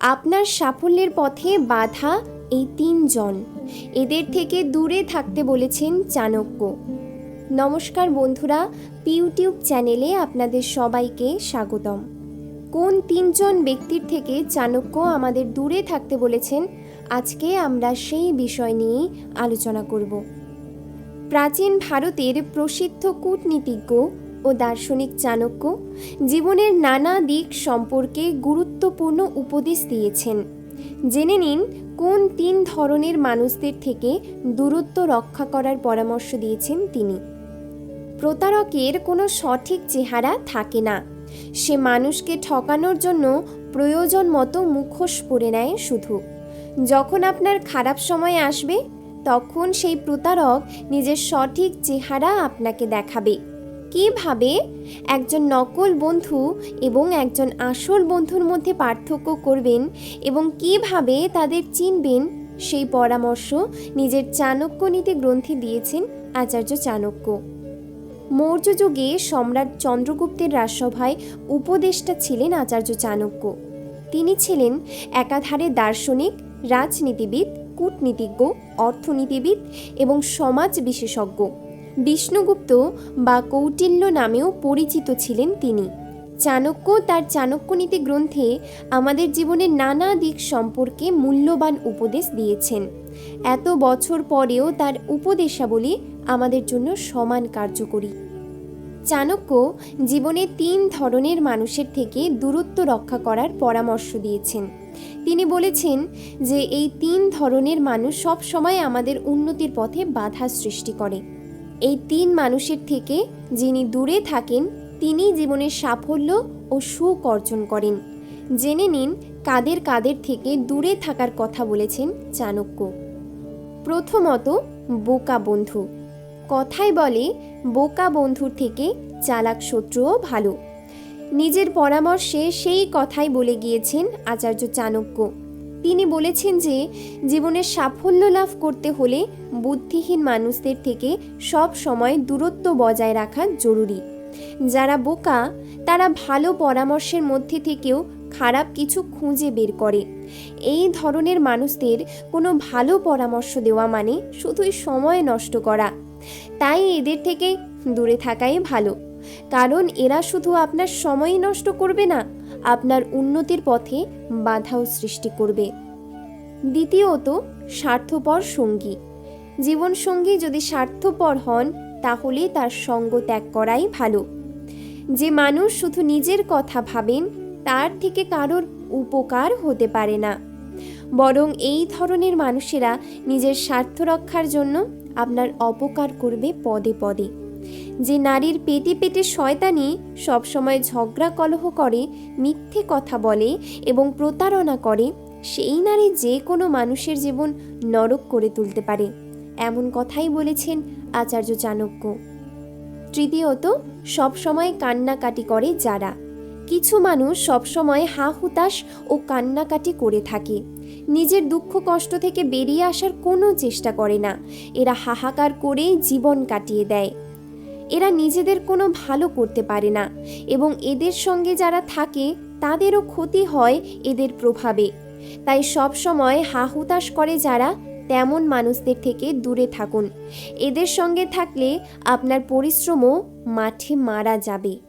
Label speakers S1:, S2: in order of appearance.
S1: আপনার সাফল্যের পথে বাধা এই তিনজন। এদের থেকে দূরে থাকতে বলেছেন চাণক্য। নমস্কার বন্ধুরা ইউটিউব চ্যানেলে আপনাদের সবাইকে স্বাগতম। কোন তিনজন ব্যক্তির থেকে চাণক্য আমাদের দূরে থাকতে বলেছেন, আজকে আমরা সেই বিষয় নিয়েই আলোচনা করব। প্রাচীন ভারতের প্রসিদ্ধ কূটনীতিজ্ঞ ও দার্শনিক চাণক্য জীবনের নানা দিক সম্পর্কে গুরুত্বপূর্ণ উপদেশ দিয়েছেন। জেনে নিন, কোন তিন ধরনের মানুষদের থেকে দূরত্ব রক্ষা করার পরামর্শ দিয়েছেন তিনি। প্রতারকের কোনো সঠিক চেহারা থাকে না। সে মানুষকে ঠকানোর জন্য প্রয়োজন মতো মুখোশ পরে নেয় শুধু। যখন আপনার খারাপ সময় আসবে, তখন সেই প্রতারক নিজের সঠিক চেহারা আপনাকে দেখাবে। কীভাবে একজন নকল বন্ধু এবং একজন আসল বন্ধুর মধ্যে পার্থক্য করবেন এবং কীভাবে তাদের চিনবেন? সেই পরামর্শ নিজের চাণক্য নীতি গ্রন্থে দিয়েছেন আচার্য চাণক্য। মৌর্য যুগে সম্রাট চন্দ্রগুপ্তের রাজসভায় উপদেষ্টা ছিলেন আচার্য চাণক্য। তিনি ছিলেন একাধারে দার্শনিক, রাজনীতিবিদ, কূটনীতিজ্ঞ, অর্থনীতিবিদ এবং সমাজ বিশেষজ্ঞ। বিষ্ণুগুপ্ত বা কৌটিল্য নামেও পরিচিত ছিলেন তিনি। চাণক্য তার চাণক্যনীতি গ্রন্থে আমাদের জীবনের নানা দিক সম্পর্কে মূল্যবান উপদেশ দিয়েছেন। এত বছর পরেও তার উপদেশাবলী আমাদের জন্য সমান কার্যকরী। চাণক্য জীবনে তিন ধরনের মানুষের থেকে দূরত্ব রক্ষা করার পরামর্শ দিয়েছেন। তিনি বলেছেন যে, এই তিন ধরনের মানুষ সব সময় আমাদের উন্নতির পথে বাধা সৃষ্টি করে। এই তিন মানুষের থেকে যিনি দূরে থাকেন তিনি জীবনের সাফল্য ও সুখ অর্জন করেন। জেনে নিন কাদের কাদের থেকে দূরে থাকার কথা বলেছেন চাণক্য। প্রথমত বোকা বন্ধু। কথাই বলে, বোকা বন্ধুর থেকে চালাক শত্রুও ভালো। নিজের পরামর্শে সেই কথাই বলে গিয়েছেন আচার্য চাণক্য। তিনি বলেছেন যে, জীবনের সাফল্য লাভ করতে হলে বুদ্ধিহীন মানুষদের থেকে সব সময় দূরত্ব বজায় রাখা জরুরি। যারা বোকা, তারা ভালো পরামর্শের মধ্যে থেকেও খারাপ কিছু খুঁজে বের করে। এই ধরনের মানুষদের কোনো ভালো পরামর্শ দেওয়া মানে শুধুই সময় নষ্ট করা। তাই এদের থেকে দূরে থাকাই ভালো। কারণ এরা শুধু আপনার সময় নষ্ট করবে না, আপনার উন্নতির পথে বাধাও সৃষ্টি করবে। দ্বিতীয়ত, স্বার্থপর সঙ্গী। জীবনসঙ্গী যদি স্বার্থপর হন, তাহলে তার সঙ্গ ত্যাগ করাই ভালো। যে মানুষ শুধু নিজের কথা ভাবেন, তার থেকে কারোর উপকার হতে পারে না। বরং এই ধরনের মানুষেরা নিজের স্বার্থ রক্ষার জন্য আপনার অপকার করবে পদে পদে। যে নারীর পেটে পেটে শয়তানি সবসময় ঝগড়া কলহ করে, মিথ্যে কথা বলে এবং প্রতারণা করে, সেই নারী যে কোনো মানুষের জীবন নরক করে তুলতে পারে। এমন কথাই বলেছেন আচার্য চাণক্য। তৃতীয়ত, সবসময় কান্নাকাটি করে যারা। কিছু মানুষ সবসময় হা হুতাশ ও কান্নাকাটি করে থাকে। নিজের দুঃখ কষ্ট থেকে বেরিয়ে আসার কোনো চেষ্টা করে না। এরা হাহাকার করেই জীবন কাটিয়ে দেয়। এরা নিজেদের কোনো ভালো করতে পারে না এবং এদের সঙ্গে যারা থাকে, তাদেরও ক্ষতি হয় এদের প্রভাবে। তাই সব সময় হাহুতাশ করে যারা, তেমন মানুষদের থেকে দূরে থাকুন। এদের সঙ্গে থাকলে আপনার পরিশ্রমও মাঠে মারা যাবে।